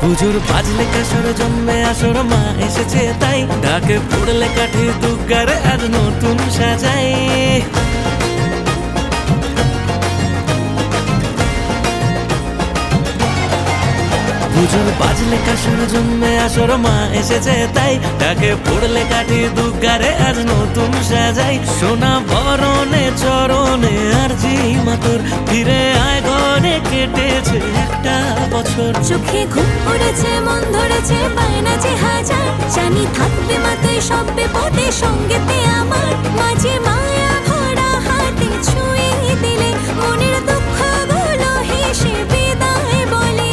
পুজোর বাজলে কাসর জন্মে আসর, মা এসেছে তাই। ডাকে পড়লে কাঠি দুর্গার আজ নতুন সাজাই। পুজোর বাজলে কাসর জন্মে আসর, মা এসেছে তাই। ডাকে পড়লে কাঠি দুর্গারে আজ নতুন সাজাই। সোনা বরণে চরণে আর জি মাতর। ফিরে আয় ঘরে, কেটেছে একটা বছর। চোখে ঘুম পড়েছে, মন ধরেছে, বায়না যে হাজার। জানি থাকবে মাথায় সব বিপদে সঙ্গেতে আমার। মাঝে মায়া ভরা হাতে ছুঁয়ে দিলে, মনের দুঃখগুলো হেসে বিদায় বলে।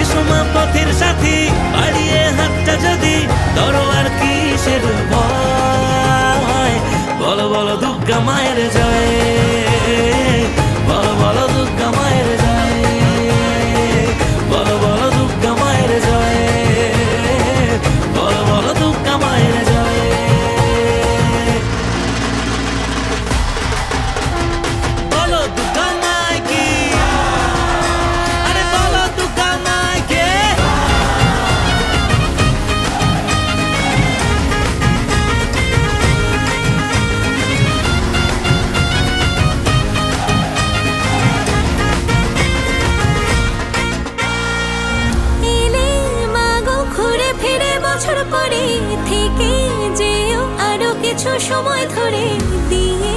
এসো মা পথের সাথী, বাড়িয়ে হাতটা যদি দরবার কিসের ভয়? বলো বলো, দুর্গা মায়ের জয়। কিছু সময় ধরে দিয়ে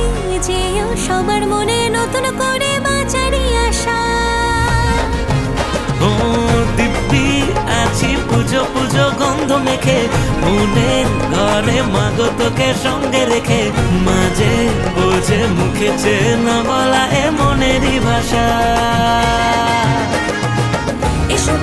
যেও সবার মনে নতুন করে বাঁচারি আশা। ও দিব্যি আছি পুজো পুজো গন্ধ মেখে মনের ঘরে মাগো তোকে সঙ্গে রেখে মাঝে বোঝে মুখে চেনা বলা এ মনেরই ভাষা। এসো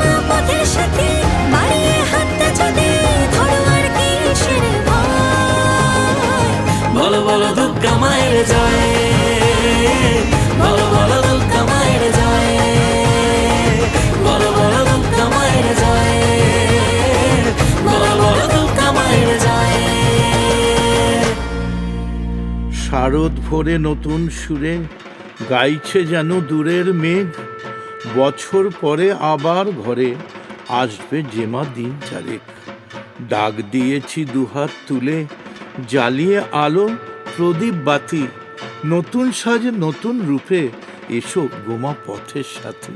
শারদ ভোরে নতুন সুরে গাইছে যেন দূরের মেঘ। বছর পরে আবার ঘরে আসবে জেমা দিন চারেক। ডাক দিয়েছি দুহাত তুলে, জ্বালিয়ে আলো প্রদীপ বাতি নতুন সাজে নতুন রূপে এসো গোমা পথের সাথে।